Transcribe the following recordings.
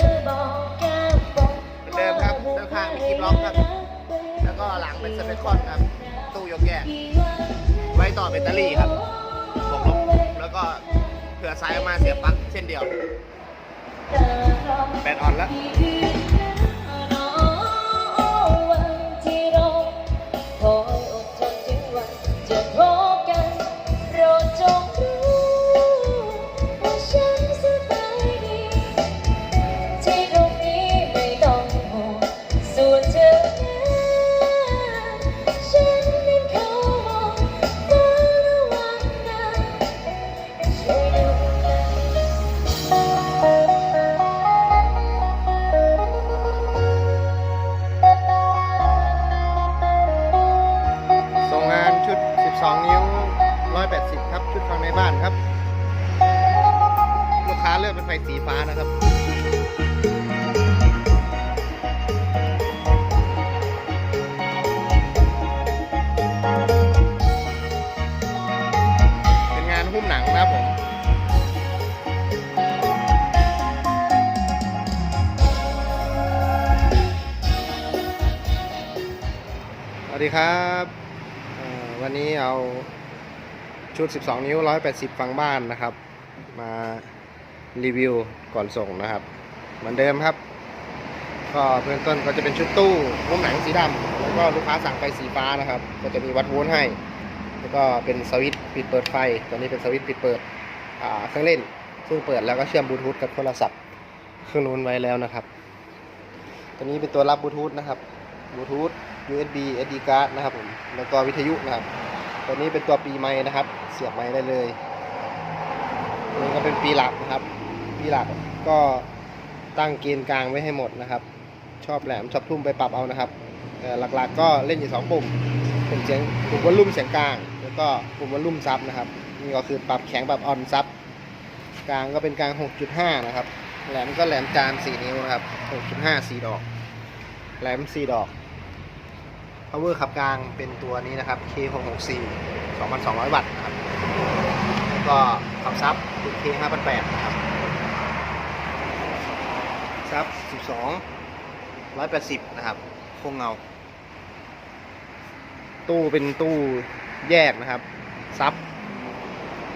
เธอบอกแก้มบอกเหมือนเดิมครับด้านข้างมีคลิปล็อกครับ แล้วก็หลังเป็นสเปคคอนครับ ตู้ยกแยก ไว้ต่อแบตเตอรี่ครับบวกลบแล้วก็เผื่อสายออกมาเสียบปลั๊กเช่นเดียว แบตออนแล้ว ฟสีฟ้านะครับเป็นงานหุ้มหนังนะครับผม สวัสดีครับ วันนี้เอาชุด 12 นิ้ว 180 ฟังบ้านนะครับ มา รีวิวก่อนส่งนะครับ เหมือนเดิมครับ ก็เบื้องต้นก็จะเป็นชุดตู้มุ้มหนังสีดำแล้วก็ลูกค้าสั่งไฟสีฟ้านะครับ ก็จะมีวัดโวลต์ให้ แล้วก็เป็นสวิตช์ปิดเปิดไฟ ตัวนี้เป็นสวิตช์ปิดเปิดเครื่องเล่น ซึ่งเปิดแล้วก็เชื่อมบลูทูธกับโทรศัพท์เครื่องนู้นไว้แล้วนะครับ ตัวนี้เป็นตัวรับบลูทูธนะครับบลูทูธ USB SD card นะครับผมแล้วก็วิทยุนะครับ ตัวนี้เป็นตัวปีไม้นะครับ เสียบไม้ได้เลยนี่ก็เป็นปีหลักนะครับ ปีหลักก็ตั้งเกณฑ์กลางไว้ให้หมดนะครับ ชอบแหลมชอบทุ่มไปปรับเอานะครับหลักๆก็เล่นอยู่สองปุ่ม ปุ่มเสียงปุ่มวอลลุ่มเสียงกลาง แล้วก็ปุ่มวอลลุ่มซับนะครับ นี่ก็คือปรับแข็งปรับออนซับกลางก็เป็นกลาง 6.5 นะครับ แหลมก็แหลมจาน 4 นิ้วนะครับ 6.5 4 ดอก แหลม 4 ดอก power ขับกลางเป็นตัวนี้นะครับ K664 2,200 วัตต์นะครับ แล้วก็ขับซับเป็น K5,800 นะครับ ซับ12 180 นะครับโครงเงา ตู้เป็นตู้แยกนะครับ ซับ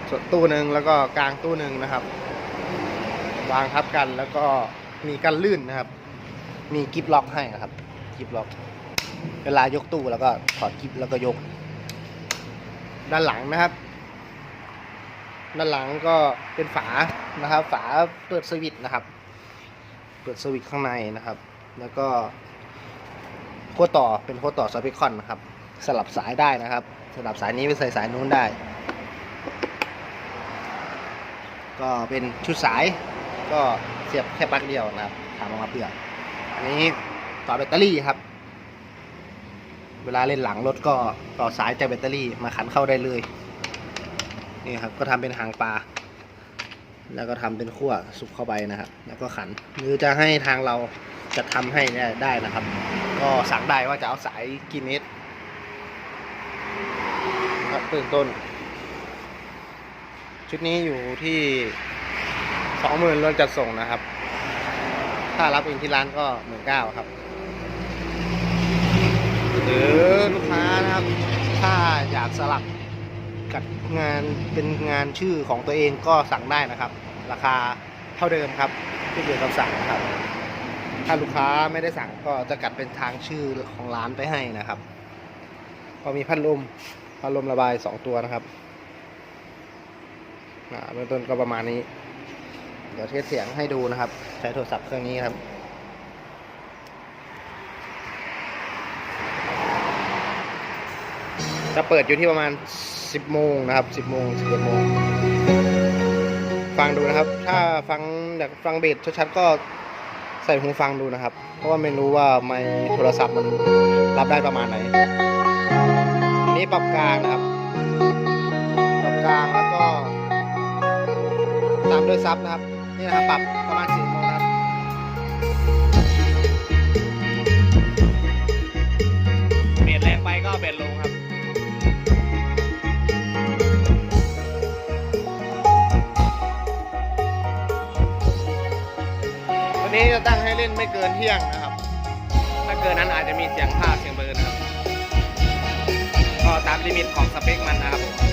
ส่วนตู้หนึ่งแล้วก็กลางตู้หนึ่งนะครับ วางทับกันแล้วก็มีกันลื่นนะครับ มีกิฟล็อกให้นะครับกิฟล็อก เวลายกตู้แล้วก็ถอดกิฟแล้วก็ยก ด้านหลังนะครับ ด้านหลังก็เป็นฝานะครับ ฝาเปิดสวิตช์นะครับ เปิดสวิตช์ข้างในนะครับ แล้วก็ขั้วต่อเป็นขั้วต่อสเปคคอนนะครับ สลับสายได้นะครับ สลับสายนี้ไปใส่สายนู้นได้ ก็เป็นชุดสาย ก็เสียบแค่ปลั๊กเดียวนะครับถามออกมาเพื่ออันนี้ต่อแบตเตอรี่ครับ เวลาเล่นหลังรถก็ต่อสายจากแบตเตอรี่มาขันเข้าได้เลยนี่ครับก็ทำเป็นหางปลา แล้วก็ทำเป็นขั้วสุกเข้าไปนะครับ แล้วก็ขันหรือจะให้ทางเราจะทำให้ได้ได้นะครับ ก็สั่งได้ว่าจะเอาสายกี่เมตรนะครับเบื้องต้น ชุดนี้อยู่ที่สองหมื่นรวมจัดส่งนะครับ ถ้ารับเองที่ร้านก็หมื่นเก้าครับ หรือลูกค้านะครับ ถ้าอยากสลับ กับงานเป็นงานชื่อของตัวเองก็สั่งได้นะครับ ราคาเท่าเดิมครับที่เดียวกับสั่งนะครับ ถ้าลูกค้าไม่ได้สั่งก็จะกัดเป็นทางชื่อของร้านไปให้นะครับ ก็มีพัดลมพัดลมระบายสองตัวนะครับเบื้องต้นก็ประมาณนี้ เดี๋ยวเทสเสียงให้ดูนะครับ ใช้โทรศัพท์เครื่องนี้ครับจะเปิดอยู่ที่ประมาณ 10โมงนะครับ10โมง11โมงฟังดูนะครับ ถ้าฟังอยากฟังเบสชัดๆก็ใส่หูฟังดูนะครับ เพราะว่าไม่รู้ว่าไมค์โทรศัพท์มันรับได้ประมาณไหนอันนี้ปรับกลางนะครับปรับกลางแล้วก็ตามด้วยซับนะครับ นี่นะครับปรับประมาณ4โมงนะครับเบสแรงไปก็เบสลงครับ นี้จะตั้งให้เล่นไม่เกินเที่ยงนะครับ ถ้าเกินนั้นอาจจะมีเสียงภาคเสียงเบิร์นครับ ก็ตามลิมิตของสเปคมันนะครับผม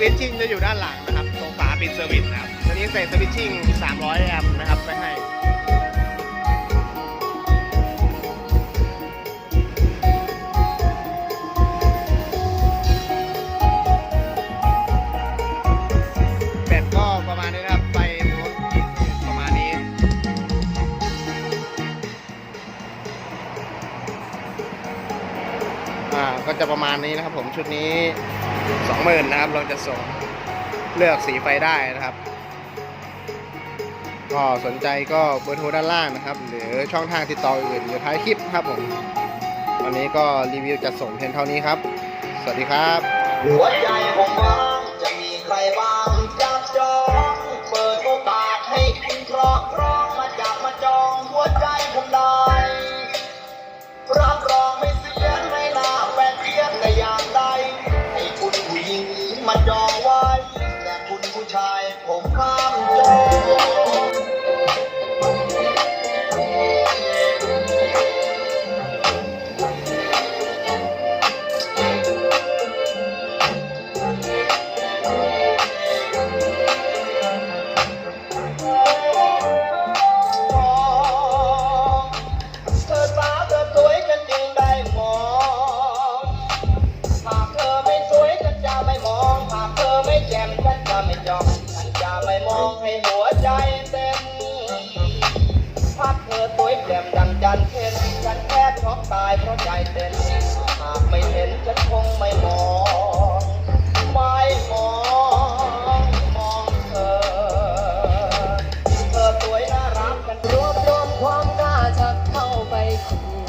วิตชิ่งจะอยู่ด้านหลังนะครับ ตรงฝาปิดเซอร์วิสนะครับตัวนี้ใส่สวิตชิ่ง 300 แอมป์นะครับไปให้แบตก็ประมาณนี้นะครับไฟประมาณนี้อ่าก็จะประมาณนี้นะครับผมชุดนี้ สองหมื่นนะครับ เราจะส่งเลือกสีไฟได้นะครับ ก็สนใจก็เบอร์โทรด้านล่างนะครับ หรือช่องทางติดต่ออื่นอยู่ท้ายคลิปครับผมวันนี้ก็รีวิวจัดส่งเพียงเท่านี้ครับ สวัสดีครับหัวใจของเรา เธอตุ้ยแกลมดังจันเพ็นฉันแค่ช็อกตายเพราะใจเต้นหากไม่เห็นฉันคงไม่มองไม่มองมองเธอ เธอสวยน่ารักกันรวบรวมความกล้าจะเข้าไปคู่